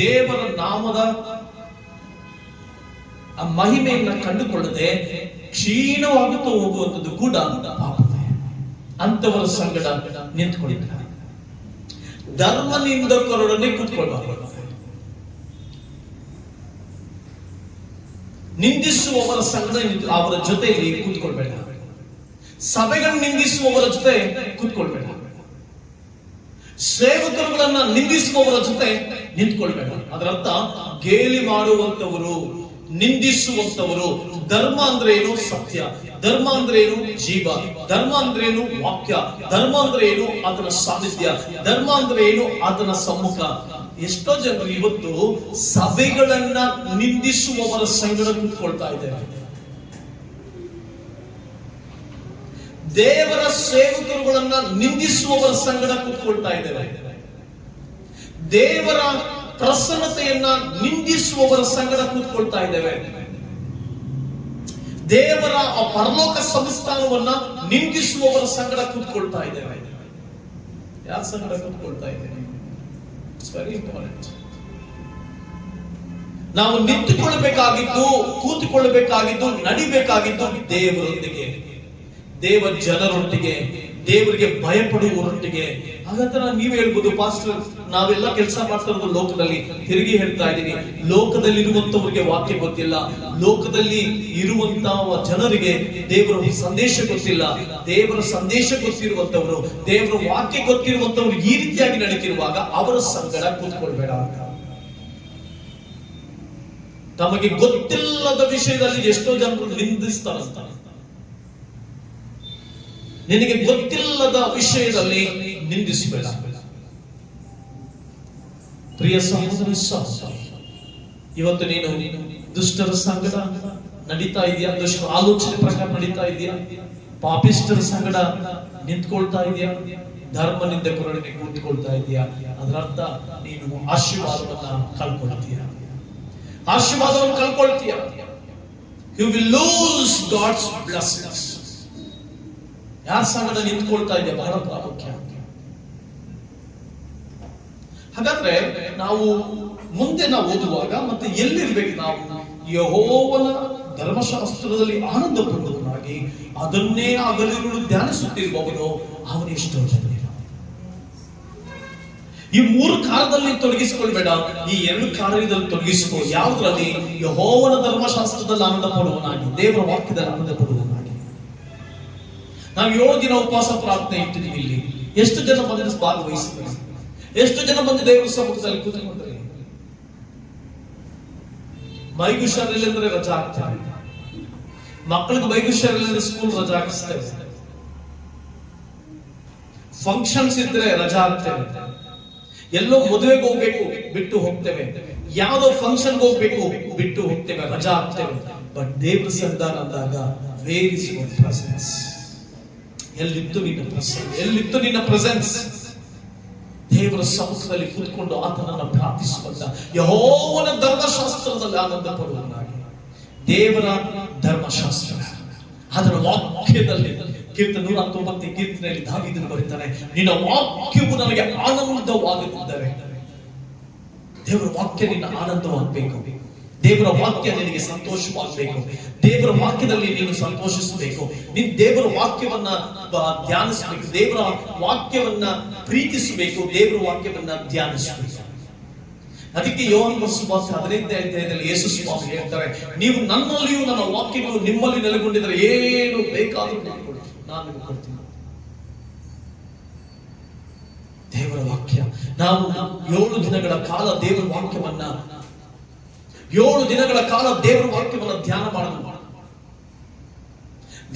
A: ದೇವರ ನಾಮದ ಆ ಮಹಿಮೆಯನ್ನ ಕಂಡುಕೊಳ್ಳದೆ ಕ್ಷೀಣವಾಗುತ್ತಾ ಹೋಗುವಂಥದ್ದು ಕೂಡ ಅಂತವರ ಸಂಗಡ ನಿಂತ್ಕೊಂಡಿದ್ದಾರೆ ಧರ್ಮ ನಿಂದಕರೊಡನೆ ಕೂತ್ಕೊಳ್ಬಾರ್ದು ನಿಂದಿಸುವವರ ಸಂಗಡ ಅವರ ಜೊತೆಯಲ್ಲಿ ಕೂತ್ಕೊಳ್ಬೇಡ ಸಭೆಗಳನ್ನ ನಿಂದಿಸುವವರ ಜೊತೆ ಕೂತ್ಕೊಳ್ಬೇಡ ಸೇವಕರುಗಳನ್ನ ನಿಂದಿಸುವವರ ಜೊತೆ ನಿಂತ್ಕೊಳ್ಬೇಡ ಅದರರ್ಥ ಗೇಲಿ ಮಾಡುವಂತವರು ನಿಂದಿಸುವಂತವರು ಧರ್ಮ ಅಂದ್ರೆ ಏನು ಸತ್ಯ ಧರ್ಮ ಅಂದ್ರೆ ಏನು ಜೀವ ಧರ್ಮ ಅಂದ್ರೆ ಏನು ವಾಕ್ಯ ಧರ್ಮ ಅಂದ್ರೆ ಏನು ಆತನ ಸಾನ್ನಿಧ್ಯ ಧರ್ಮ ಅಂದ್ರೆ ಏನು ಆತನ ಸಮ್ಮುಖ ಎಷ್ಟೋ ಜನರು ಇವತ್ತು ಸಭೆಗಳನ್ನ ನಿಂದಿಸುವವರ ಸಂಗಡ ಕೂತ್ಕೊಳ್ತಾ ಇದ್ದಾರೆ ದೇವರ ಸೇವಕರುಗಳನ್ನ ನಿಂದಿಸುವವರ ಸಂಗಡ ಕೂತ್ಕೊಳ್ತಾ ಇದ್ದಾರೆ ದೇವರ ಪ್ರಸನ್ನತೆಯನ್ನ ನಿಂದಿಸುವವರ ಸಂಗಡ ಕೂತ್ಕೊಳ್ತಾ ಇದ್ದೇವೆ ದೇವರ ಆ ಪರಲೋಕ ಸಂಸ್ಥಾನವನ್ನ ನಿಂದಿಸುವವರ ಸಂಗಡ ಕೂತ್ಕೊಳ್ತಾ ಇದ್ದೇವೆ ಯಾರ ಸಂಗಡ ಕೂತ್ಕೊಳ್ತಾ ಇದ್ದೇವೆ ವೆರಿ ಇಂಪಾರ್ಟೆಂಟ್ ನಾವು ನಿಂತುಕೊಳ್ಳಬೇಕಾಗಿದ್ದು ಕೂತುಕೊಳ್ಳಬೇಕಾಗಿದ್ದು ನಡಿಬೇಕಾಗಿದ್ದು ದೇವರೊಂದಿಗೆ ದೇವ ಜನರೊಟ್ಟಿಗೆ ದೇವರಿಗೆ ಭಯಪಡುವವರೊಟ್ಟಿಗೆ ಹಾಗಂತ ನಾನು ನೀವು ಹೇಳ್ಬೋದು ಪಾಸ್ಟರ್ ನಾವೆಲ್ಲ ಕೆಲಸ ಮಾಡ್ತಾ ಇರೋದು ಲೋಕದಲ್ಲಿ ತಿರುಗಿ ಹೇಳ್ತಾ ಇದ್ದೀನಿ ಲೋಕದಲ್ಲಿ ಇರುವಂತವರಿಗೆ ವಾಕ್ಯ ಗೊತ್ತಿಲ್ಲ ಲೋಕದಲ್ಲಿ ಇರುವಂತ ಜನರಿಗೆ ದೇವರ ಸಂದೇಶ ಗೊತ್ತಿಲ್ಲ ದೇವರ ಸಂದೇಶ ಗೊತ್ತಿರುವಂತವರು ದೇವರ ವಾಕ್ಯ ಗೊತ್ತಿರುವಂತವರು ಈ ರೀತಿಯಾಗಿ ನಡೀತಿರುವಾಗ ಅವರ ಸಂಗಡ ಕೂತ್ಕೊಳ್ಬೇಡ ತಮಗೆ ಗೊತ್ತಿಲ್ಲದ ವಿಷಯದಲ್ಲಿ ಎಷ್ಟೋ ಜನರು ನಿಂದಿಸ್ತಾರಂತ ನಿನಗೆ ಗೊತ್ತಿಲ್ಲದ ವಿಷಯದಲ್ಲಿ ನಿಂದಿಸಬೇಡ ಪ್ರಿಯ ಸಹೋದರ ಇವತ್ತು ನೀನು ದುಷ್ಟರ ಸಂಗಡ ನಡೀತಾ ಇದೆಯಾ ದುಷ್ಟ ಆಲೋಚನೆ ಪ್ರಕಾರ ನಡೀತಾ ಇದೆಯಾ ಪಾಪಿಸ್ಟರ್ ಸಂಗಡ ನಿಂತ್ಕೊಳ್ತಾ ಇದೆಯಾ ಧರ್ಮ ಕೊರಡಿಗೆ ಕೂತ್ಕೊಳ್ತಾ ಇದೆಯಾ ಅದರ ಅರ್ಥ ನೀನು ಆಶೀರ್ವಾದವನ್ನ ಕಳ್ಕೊಳ್ತೀಯ ಆಶೀರ್ವಾದವನ್ನು ಕಳ್ಕೊಳ್ತೀಯ you will lose God's bless ಯಾರ ಸಂಗಡ ನಿಂತ್ಕೊಳ್ತಾ ಇದೆಯಾ ಬಹಳ ಪ್ರಾಮುಖ್ಯ ಹಾಗಾದ್ರೆ ನಾವು ಮುಂದೆ ನಾವು ಓದುವಾಗ ಮತ್ತೆ ಎಲ್ಲಿರ್ಬೇಕು ನಾವು ಯಹೋವನ ಧರ್ಮಶಾಸ್ತ್ರದಲ್ಲಿ ಆನಂದ ಪಡುವುದನ್ನಾಗಿ ಅದನ್ನೇ ಅಗಲಿಗಳು ಧ್ಯಾನಿಸುತ್ತಿರುವವನು ಅವನು ಎಷ್ಟು ಈ ಮೂರು ಕಾರ್ಯದಲ್ಲಿ ತೊಡಗಿಸಿಕೊಳ್ಬೇಡ ಈ ಎರಡು ಕಾರ್ಯದಲ್ಲಿ ತೊಡಗಿಸಿಕೊ ಯಾವುದರಲ್ಲಿ ಯಹೋವನ ಧರ್ಮಶಾಸ್ತ್ರದಲ್ಲಿ ಆನಂದ ಪಡುವನಾಗಿ ದೇವರ ವಾಕ್ಯದಲ್ಲಿ ಆನಂದ ಪಡುವನಾಗಿ ನಾವು ಏಳು ದಿನ ಉಪವಾಸ ಪ್ರಾರ್ಥನೆ ಇಟ್ಟಿದ್ದೀವಿ ಇಲ್ಲಿ ಎಷ್ಟು ಜನ ಮೊದಲು ಭಾಗವಹಿಸಿದ್ದೀವಿ ಎಷ್ಟು ಜನ ಬಂದು ದೇವರ ಸಮ್ಮುಖದಲ್ಲಿ ಕೂತ್ಕೊಂಡ್ರೆ ಮೈಗೆ ಅಂದ್ರೆ ರಜಾ ಹಾಕ್ತಾರೆ ಮಕ್ಕಳಿಗೆ ಮೈಗೆ ಸ್ಕೂಲ್ ರಜಾ ಹಾಕಿಸ್ತೇವೆ ಫಂಕ್ಷನ್ಸ್ ಇದ್ರೆ ರಜಾ ಆಗ್ತೇವೆ ಎಲ್ಲೋ ಮದುವೆಗೆ ಹೋಗ್ಬೇಕು ಬಿಟ್ಟು ಹೋಗ್ತೇವೆ ಯಾವುದೋ ಫಂಕ್ಷನ್ಗೆ ಹೋಗ್ಬೇಕು ಬಿಟ್ಟು ಹೋಗ್ತೇವೆ ರಜಾ ಆಗ್ತೇವೆ ಬಟ್ ದೇವ್ರ ಸಂಧಾನ ಅಂದಾಗ ಪ್ರೆಸೆನ್ಸ್ ಎಲ್ಲಿತ್ತು ನಿನ್ನ ಪ್ರೆಸೆನ್ಸ್ ಎಲ್ಲಿತ್ತು ನಿನ್ನ ಪ್ರೆಸೆನ್ಸ್ ದೇವರ ಸಮುಖದಲ್ಲಿ ಕುತ್ಕೊಂಡು ಆತನನ್ನು ಪ್ರಾರ್ಥಿಸುವಂತ ಯಹೋವನ ಧರ್ಮಶಾಸ್ತ್ರದಲ್ಲಿ ಆನಂದ ಪಡುವನಾಗಿ ದೇವರ ಧರ್ಮಶಾಸ್ತ್ರ ಅದರ ವಾಕ್ಯದಲ್ಲಿ ಕೀರ್ತನ ನೂರ ಹತ್ತೊಂಬತ್ತು ಕೀರ್ತನೆಯಲ್ಲಿ ದಾವಿದನು ಬರೀತಾನೆ ನಿನ್ನ ವಾಕ್ಯವು ನನಗೆ ಆನಂದವಾಗುತ್ತಿದ್ದರೆ ದೇವರ ವಾಕ್ಯ ನಿನ್ನ ಆನಂದವಾಗಬೇಕು ದೇವರ ವಾಕ್ಯ ನಿನಗೆ ಸಂತೋಷವಾಗಬೇಕು ದೇವರ ವಾಕ್ಯದಲ್ಲಿ ನೀನು ಸಂತೋಷಿಸಬೇಕು ನಿನ್ ದೇವರ ವಾಕ್ಯವನ್ನ ಧ್ಯಾನಿಸಬೇಕು ದೇವರ ವಾಕ್ಯವನ್ನ ಪ್ರೀತಿಸಬೇಕು ದೇವರ ವಾಕ್ಯವನ್ನ ಧ್ಯಾನಿಸಬೇಕು ಅದಕ್ಕೆ ಯೋಹನ್ ಸುಭಾಷ್ ಹದಿನೈದನೇ ಅಧ್ಯಾಯದಲ್ಲಿ ಯೇಸು ಸ್ವಾಮಿ ಹೇಳ್ತಾರೆ ನೀವು ನನ್ನಲ್ಲಿಯೂ ನನ್ನ ವಾಕ್ಯಗಳು ನಿಮ್ಮಲ್ಲಿ ನೆಲೆಗೊಂಡಿದ್ದರೆ ಏನು ಬೇಕಾದರೂ ನಾನು ನಾನು ಕೊಡ್ತೀನಿ ದೇವರ ವಾಕ್ಯ ನಾವು ಏಳು ದಿನಗಳ ಕಾಲ ದೇವರ ವಾಕ್ಯವನ್ನ ಏಳು ದಿನಗಳ ಕಾಲ ದೇವರ ವಾಕ್ಯವನ್ನು ಧ್ಯಾನ ಮಾಡಲು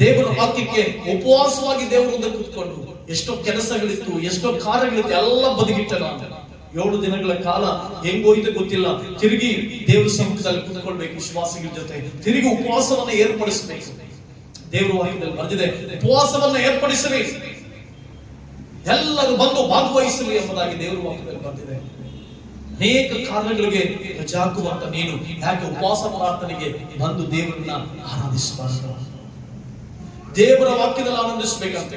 A: ದೇವರ ವಾಕ್ಯಕ್ಕೆ ಉಪವಾಸವಾಗಿ ದೇವರ ಮುಂದೆ ಕೂತ್ಕೊಂಡು ಎಷ್ಟೋ ಕೆಲಸಗಳಿತ್ತು ಎಷ್ಟೋ ಕಾರ್ಯಗಳಿತ್ತು ಎಲ್ಲ ಬದುಕಿಟ್ಟ ನಾನು ಏಳು ದಿನಗಳ ಕಾಲ ಹೆಂಗೋಯ್ತು ಗೊತ್ತಿಲ್ಲ ತಿರುಗಿ ದೇವರ ಸಮ್ಮುಖದಲ್ಲಿ ಕೂತ್ಕೊಳ್ಬೇಕು ವಿಶ್ವಾಸಿಗಳ ಜೊತೆ ತಿರುಗಿ ಉಪವಾಸವನ್ನ ಏರ್ಪಡಿಸಬೇಕು ದೇವರ ವಾಕ್ಯದಲ್ಲಿ ಬರೆದಿದೆ ಉಪವಾಸವನ್ನ ಏರ್ಪಡಿಸಬೇಕು ಎಲ್ಲರೂ ಬಂದು ಭಾಗವಹಿಸಲಿ ಎಂಬುದಾಗಿ ದೇವರ ವಾಕ್ಯದಲ್ಲಿ ಬರೆದಿದೆ ಅನೇಕ ಕಾರಣಗಳಿಗೆ ರಜಾಕುವಂತ ನೀನು ಯಾಕೆ ಉಪವಾಸ ಪ್ರಾರ್ಥನೆಗೆ ಬಂದು ದೇವರನ್ನ ಆರಾಧಿಸಬಾರದು ದೇವರ ವಾಕ್ಯದಲ್ಲಿ ಆನಂದಿಸಬೇಕಂತ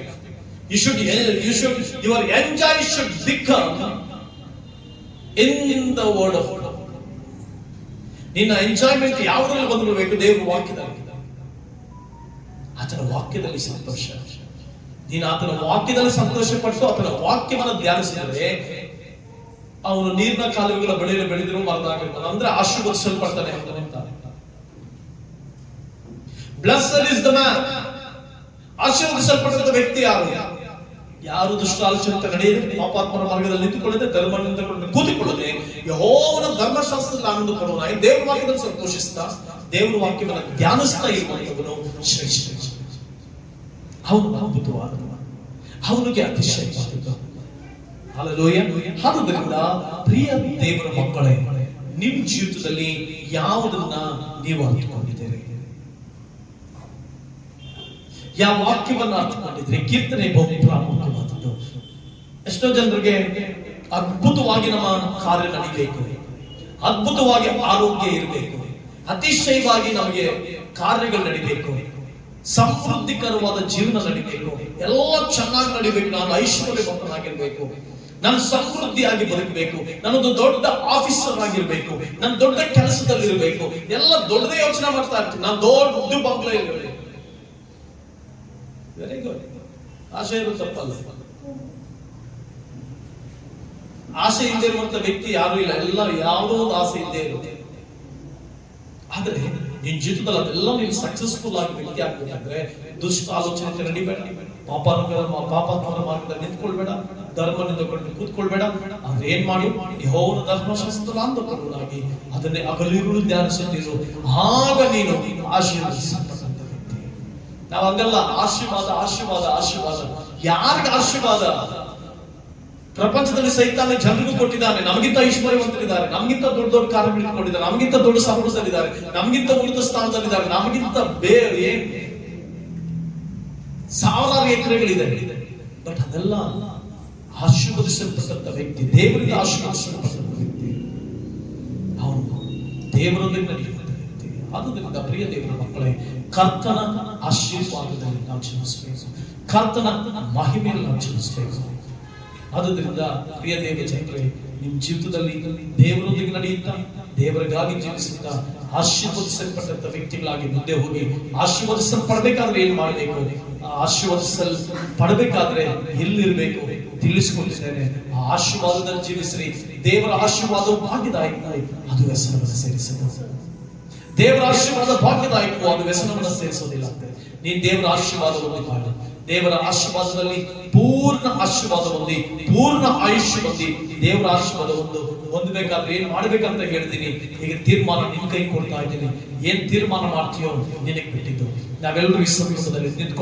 A: you should you should your enjoy should become in the word of ನಿನ್ನ ಎಂಜಾಯ್ಮೆಂಟ್ ಯಾವುದರಲ್ಲಿ ಬಂದ್ಬಿಡಬೇಕು ದೇವರ ವಾಕ್ಯದಲ್ಲಿ ಆತನ ವಾಕ್ಯದಲ್ಲಿ ಸಂತೋಷ ನೀನು ಆತನ ವಾಕ್ಯದಲ್ಲಿ ಸಂತೋಷ ಪಟ್ಟು ಆತನ ವಾಕ್ಯವನ್ನು ಧ್ಯಾನಿಸಿದರೆ ಅವನು ನೀರಿನ ಕಾಲುವೆಗಳ ಬಳಿಯಲ್ಲಿ ಬೆಳೆದಿರುವ ಮರದ ಆಗಿರ್ತಾನೆ ಅಂದ್ರೆ ಆಶೀರ್ವದಿಸಲ್ಪಡ್ತಾನೆ ಅಂತ ನಿಂತಾನೆ ಬ್ಲಸ್ಸಲ್ ಇಸ್ ದ ಮ್ಯಾನ್ ಆಶೀರ್ವದಿಸಲ್ಪಟ್ಟಂತ ವ್ಯಕ್ತಿ ಯಾರು ಯಾರು ದುಷ್ಟ ಆಲೋಚನೆ ನಡೆಯಲಿ ಪಾಪಾತ್ಮರ ಮಾರ್ಗದಲ್ಲಿ ನಿಂತುಕೊಳ್ಳದೆ ಧರ್ಮ ನಿಂತುಕೊಂಡು ಕೂತಿಕೊಳ್ಳದೆ ಯಹೋವನ ಧರ್ಮಶಾಸ್ತ್ರದಲ್ಲಿ ಆನಂದ ಪಡೋಣ ದೇವರ ವಾಕ್ಯವನ್ನು ಸಂತೋಷಿಸ್ತಾ ದೇವರ ವಾಕ್ಯವನ್ನು ಧ್ಯಾನಿಸ್ತಾ ಇರುವಂತವನು ಶ್ರೇಷ್ಠ ಅವನು ಅದ್ಭುತವಾದವ ಅವನಿಗೆ ಅತಿಶಯವಾದದ್ದು ಆದುದರಿಂದ ಪ್ರಿಯ ದೇವರ ಮಕ್ಕಳೇ ನಿಮ್ಮ ಜೀವಿತದಲ್ಲಿ ಯಾವುದನ್ನ ನೀವು ಅರ್ಥಕೊಂಡಿದ್ದೀರಿ ಯಾವ ವಾಕ್ಯವನ್ನು ಅರ್ಥಕೊಂಡಿದ್ರೆ ಕೀರ್ತನೆ ಬಹು ಪ್ರಾಮುಖ್ಯವಾದದ್ದು ಎಷ್ಟೋ ಜನರಿಗೆ ಅದ್ಭುತವಾಗಿ ನಮ್ಮ ಕಾರ್ಯ ನಡೀಬೇಕು ಅದ್ಭುತವಾಗಿ ಆರೋಗ್ಯ ಇರಬೇಕು ಅತಿಶಯವಾಗಿ ನಮಗೆ ಕಾರ್ಯಗಳು ನಡಿಬೇಕು ಸಮೃದ್ಧಿಕರವಾದ ಜೀವನ ನಡಿಬೇಕು ಎಲ್ಲ ಚೆನ್ನಾಗಿ ನಡಿಬೇಕು ನಾನು ಐಶ್ವರ್ಯ ಮಕ್ಕಳಾಗಿರ್ಬೇಕು ನಾನು ಸಮೃದ್ಧಿಯಾಗಿ ಬದುಕಬೇಕು ನಾನೊಂದು ದೊಡ್ಡ ಆಫೀಸರ್ ಆಗಿರ್ಬೇಕು ನಾನು ದೊಡ್ಡ ಕೆಲಸದಲ್ಲಿ ಇರಬೇಕು ಎಲ್ಲ ದೊಡ್ಡದೇ ಯೋಚನೆ ಮಾಡ್ತಾ ಇರ್ತೀನಿ ನಾನು ದೊಡ್ಡ ಬಂಗ್ಲ ಇರಬೇಕು ವೆರಿ ಗುಡ್ ಆಸೆ ಇರೋ ತಪ್ಪಲ್ಲ ಆಸೆ ಇಲ್ಲದೆ ಇರುವಂತ ವ್ಯಕ್ತಿ ಯಾರು ಇಲ್ಲ ಎಲ್ಲ ಯಾವುದೋ ಒಂದು ಆಸೆ ಇಲ್ಲದೆ ಇರುತ್ತೆ ಆದ್ರೆ ನಿನ್ ಜೀವಿತದಲ್ಲಿ ಅದೆಲ್ಲ ನೀನು ಸಕ್ಸಸ್ಫುಲ್ ಆಗಿ ವ್ಯಕ್ತಿ ಆಗ್ಬೇಕಂದ್ರೆ ದುಷ್ಟ ಆಲೋಚನೆ ನಡಿಬೇಡ ಪಾಪ ಪಾಪಾತ್ಮರ ಮಾರ್ಗದಲ್ಲಿ ನಿಂತ್ಕೊಳ್ಬೇಡ ಧರ್ಮ ನಿಂತುಕೊಂಡು ಕೂತ್ಕೊಳ್ಬೇಡ ಏನ್ ಮಾಡಿ ಯಹೋವನ ಧರ್ಮಶಾಸ್ತ್ರ ಅಂತ ಬರುವುದಾಗಿ ಅದನ್ನೇ ಅಗಲಿಗಳು ಧ್ಯಾನಿಸುತ್ತಿರು ಆಗ ನೀನು ಆಶೀರ್ವದಿಸತಕ್ಕಂಥ ವ್ಯಕ್ತಿ ನಾವು ಹಂಗಲ್ಲ ಆಶೀರ್ವಾದ ಆಶೀರ್ವಾದ ಆಶೀರ್ವಾದ ಯಾರಿಗೆ ಆಶೀರ್ವಾದ ಪ್ರಪಂಚದಲ್ಲಿ ಸೈತಾನೆ ಜನರಿಗೂ ಕೊಟ್ಟಿದ್ದಾನೆ ನಮಗಿಂತ ಐಶ್ವರ್ಯವಂತರಿದ್ದಾರೆ ನಮಗಿಂತ ದೊಡ್ಡ ದೊಡ್ಡ ಕಾರ್ಯಗಳನ್ನು ಕೊಟ್ಟಿದ್ದಾರೆ ನಮಗಿಂತ ದೊಡ್ಡ ಸಂಪುಟದಲ್ಲಿದ್ದಾರೆ ನಮಗಿಂತ ಉಳಿದ ಸ್ಥಾನದಲ್ಲಿದ್ದಾರೆ ನಮಗಿಂತ ಬೇರೆ ಸಾವಿರಾರು ಎಕರೆಗಳಿದೆ ಬಟ್ ಅದೆಲ್ಲ ಆಶೀರ್ವದಿಸಲ್ಪಟ್ಟಂತ ವ್ಯಕ್ತಿ ದೇವರಿಂದ ಆಶೀರ್ವದಿಸಲ್ಪಟ್ಟಂತ ವ್ಯಕ್ತಿ ಅವನು ದೇವರೊಂದಿಗೆ ನಡೆಯುವಂತ ವ್ಯಕ್ತಿ ಆದುದರಿಂದ ಪ್ರಿಯ ದೇವರ ಮಕ್ಕಳೇ ಕರ್ತನ ಆಶೀರ್ವಾದದಲ್ಲಿ ನಾವು ಜನಿಸಬೇಕು ಕರ್ತನ ಮಹಿಮೆಯಲ್ಲಿ ನಾವು ಜನಿಸಬೇಕು ಆದ್ದರಿಂದ ಪ್ರಿಯ ದೇವ ಜನರೇ ನಿಮ್ಮ ಜೀವಿತದಲ್ಲಿ ದೇವರೊಂದಿಗೆ ನಡೆಯುತ್ತಾ ದೇವರಿಗಾಗಿ ಜೀವಿಸುತ್ತಾ ಆಶೀರ್ವದಿಸಲ್ಪಟ್ಟಂತ ವ್ಯಕ್ತಿಗಳಾಗಿ ಮುಂದೆ ಹೋಗಿ ಆಶೀರ್ವದಿಸಲ್ಪಡಬೇಕಾದ್ರೆ ಏನು ಮಾಡಬೇಕು ಆಶೀರ್ವದಿಸಲ್ ಪಡಬೇಕಾದ್ರೆ ಎಲ್ಲಿರಬೇಕು ತಿಳಿಸಿಕೊಂಡಿದ್ದೇನೆ ಆ ಆಶೀರ್ವಾದದಲ್ಲಿ ಜೀವಿಸ್ರಿ ದೇವರ ಆಶೀರ್ವಾದವು ಭಾಗ್ಯದಾಯಕ ಅದು ವ್ಯಸನವನ್ನು ಸೇರಿಸಬಹುದು ದೇವರ ಆಶೀರ್ವಾದ ಭಾಗ್ಯದಾಯಕವು ಅದು ವ್ಯಸನವನ್ನು ಸೇರಿಸೋದಿಲ್ಲ ನೀನ್ ದೇವರ ಆಶೀರ್ವಾದವನ್ನು ಮಾಡಿ ದೇವರ ಆಶೀರ್ವಾದದಲ್ಲಿ ಪೂರ್ಣ ಆಶೀರ್ವಾದ ಹೊಂದಿ ಪೂರ್ಣ ಆಯುಷ್ಯ ಹೊಂದಿ ದೇವರ ಆಶೀರ್ವಾದ ಒಂದು ಹೊಂದಬೇಕಾದ್ರೆ ಏನ್ ಮಾಡ್ಬೇಕಂತ ಹೇಳ್ತೀನಿ ಈಗ ತೀರ್ಮಾನ ನಿಮ್ ಕೈ ಕೊಡ್ತಾ ಇದ್ದೀನಿ ಏನ್ ತೀರ್ಮಾನ ಮಾಡ್ತೀಯೋ ನಿನಗೆ ಬಿಟ್ಟಿದ್ದು ನಾವೆಲ್ಲರೂ ಈ ಸಂದರ್ಭದಲ್ಲಿ ನಿಂತ್ಕೊಂಡು